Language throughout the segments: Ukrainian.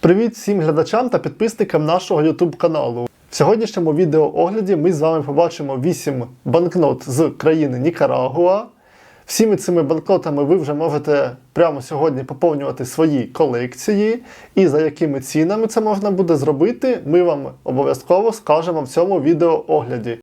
Привіт всім глядачам та підписникам нашого YouTube каналу. В сьогоднішньому відеоогляді ми з вами побачимо 8 банкнот з країни Нікарагуа. Всіми цими банкнотами ви вже можете прямо сьогодні поповнювати свої колекції. І за якими цінами це можна буде зробити, ми вам обов'язково скажемо в цьому відеоогляді.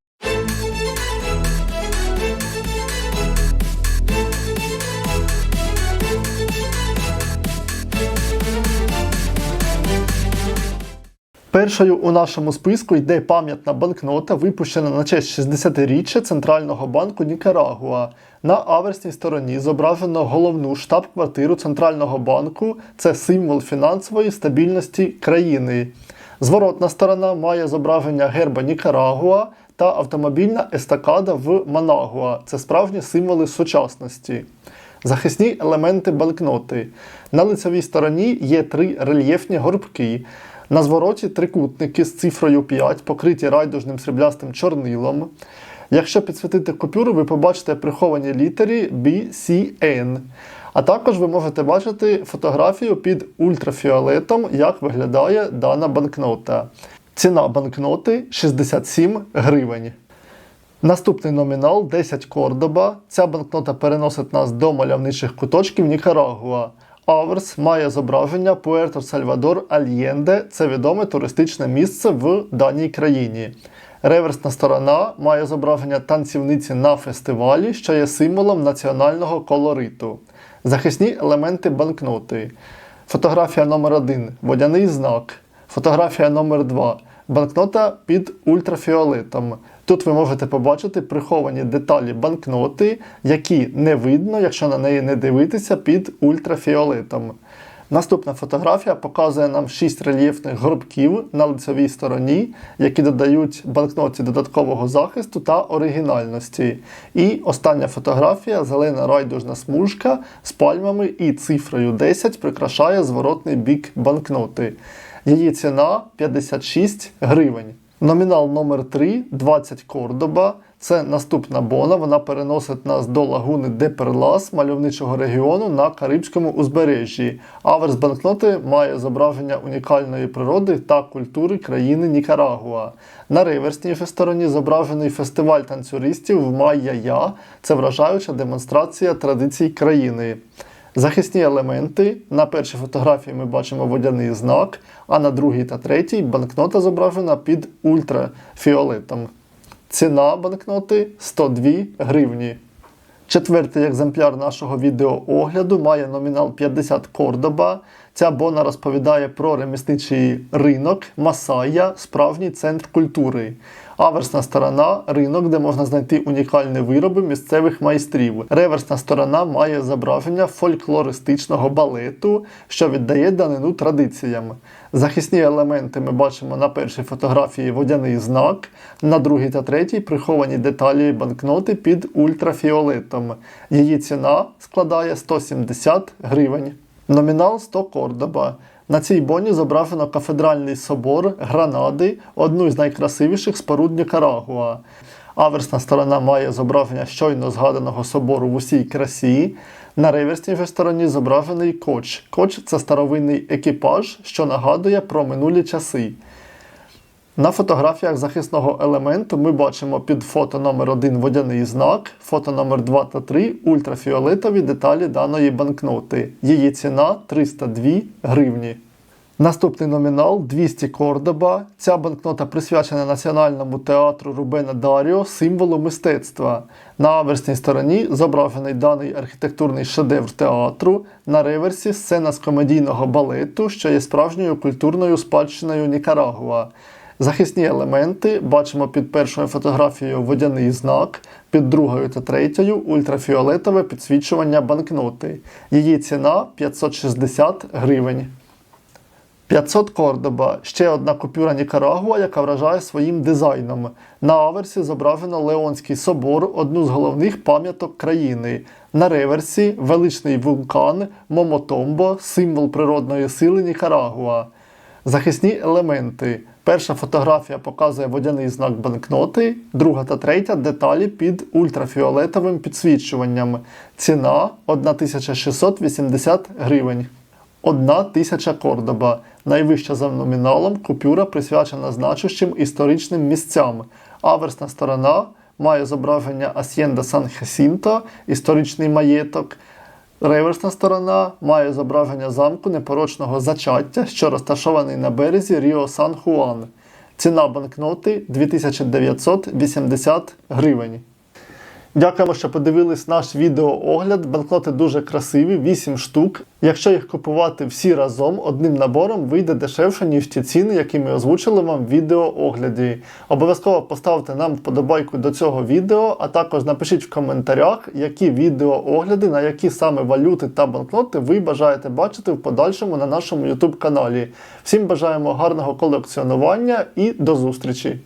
Першою у нашому списку йде пам'ятна банкнота, випущена на честь 60-річчя Центрального банку Нікарагуа. На аверсній стороні зображено головну штаб-квартиру Центрального банку. Це символ фінансової стабільності країни. Зворотна сторона має зображення герба Нікарагуа та автомобільна естакада в Манагуа. Це справжні символи сучасності. Захисні елементи банкноти. На лицевій стороні є три рельєфні горбки. На звороті трикутники з цифрою 5, покриті райдужним сріблястим чорнилом. Якщо підсвітити купюру, ви побачите приховані літері BCN. А також ви можете бачити фотографію під ультрафіолетом, як виглядає дана банкнота. Ціна банкноти 67 гривень. Наступний номінал 10 Кордоба. Ця банкнота переносить нас до мальовничих куточків Нікарагуа. Аверс має зображення Пуерто Сальвадор Альєнде. Це відоме туристичне місце в даній країні. Реверсна сторона має зображення танцівниці на фестивалі, що є символом національного колориту. Захисні елементи банкноти. Фотографія номер 1 водяний знак. Фотографія номер 2 банкнота під ультрафіолетом. Тут ви можете побачити приховані деталі банкноти, які не видно, якщо на неї не дивитися під ультрафіолетом. Наступна фотографія показує нам 6 рельєфних горбків на лицевій стороні, які додають банкноті додаткового захисту та оригінальності. І остання фотографія зелена райдужна смужка з пальмами і цифрою 10 прикрашає зворотний бік банкноти. Її ціна 56 гривень. Номінал номер 3 20 Кордоба. Це наступна бона. Вона переносить нас до лагуни де Перлас, мальовничого регіону на Карибському узбережжі. Аверс банкноти має зображення унікальної природи та культури країни Нікарагуа. На реверсній стороні зображений фестиваль танцюристів в Майя-Я. Це вражаюча демонстрація традицій країни. Захисні елементи. На першій фотографії ми бачимо водяний знак, а на другій та третій банкнота зображена під ультрафіолетом. Ціна банкноти 102 гривні. Четвертий екземпляр нашого відеоогляду має номінал 50 Кордоба. Ця бона розповідає про ремісничий ринок Масая, справжній центр культури. Аверсна сторона ринок, де можна знайти унікальні вироби місцевих майстрів. Реверсна сторона має зображення фольклористичного балету, що віддає данину традиціям. Захисні елементи ми бачимо на першій фотографії водяний знак, на другій та третій приховані деталі банкноти під ультрафіолетом. Її ціна складає 170 гривень. Номінал 100 Кордоба. На цій боні зображено кафедральний собор Гранади, одну з найкрасивіших споруд Нікарагуа. Аверсна сторона має зображення щойно згаданого собору в усій красі. На реверсній же стороні зображений коч. Коч це старовинний екіпаж, що нагадує про минулі часи. На фотографіях захисного елементу ми бачимо під фото номер 1 водяний знак, фото номер 2 та 3 ультрафіолетові деталі даної банкноти. Її ціна 302 гривні. Наступний номінал 200 Кордоба. Ця банкнота присвячена Національному театру Рубена Даріо, символу мистецтва. На аверсній стороні зображений даний архітектурний шедевр театру. На реверсі сцена з комедійного балету, що є справжньою культурною спадщиною Нікарагуа. Захисні елементи бачимо під першою фотографією водяний знак, під другою та третьою ультрафіолетове підсвічування банкноти. Її ціна 560 гривень. 500 Кордоба ще одна купюра Нікарагуа, яка вражає своїм дизайном. На аверсі зображено Леонський собор, одну з головних пам'яток країни. На реверсі величний вулкан Момотомбо, символ природної сили Нікарагуа. Захисні елементи. Перша фотографія показує водяний знак банкноти, друга та третя деталі під ультрафіолетовим підсвічуванням. Ціна 1680 гривень. Одна тисяча Кордоба. Найвища за номіналом купюра присвячена значущим історичним місцям. Аверсна сторона має зображення Асьєнда Сан Хесінто, історичний маєток. Реверсна сторона має зображення замку непорочного зачаття, що розташований на березі Ріо Сан Хуан. Ціна банкноти 2980 гривень. Дякуємо, що подивились наш відеоогляд. Банкноти дуже красиві, 8 штук. Якщо їх купувати всі разом одним набором, вийде дешевше, ніж ті ціни, які ми озвучили вам в відеоогляді. Обов'язково поставте нам вподобайку до цього відео, а також напишіть в коментарях, які відеоогляди, на які саме валюти та банкноти ви бажаєте бачити в подальшому на нашому YouTube каналі. Всім бажаємо гарного колекціонування і до зустрічі!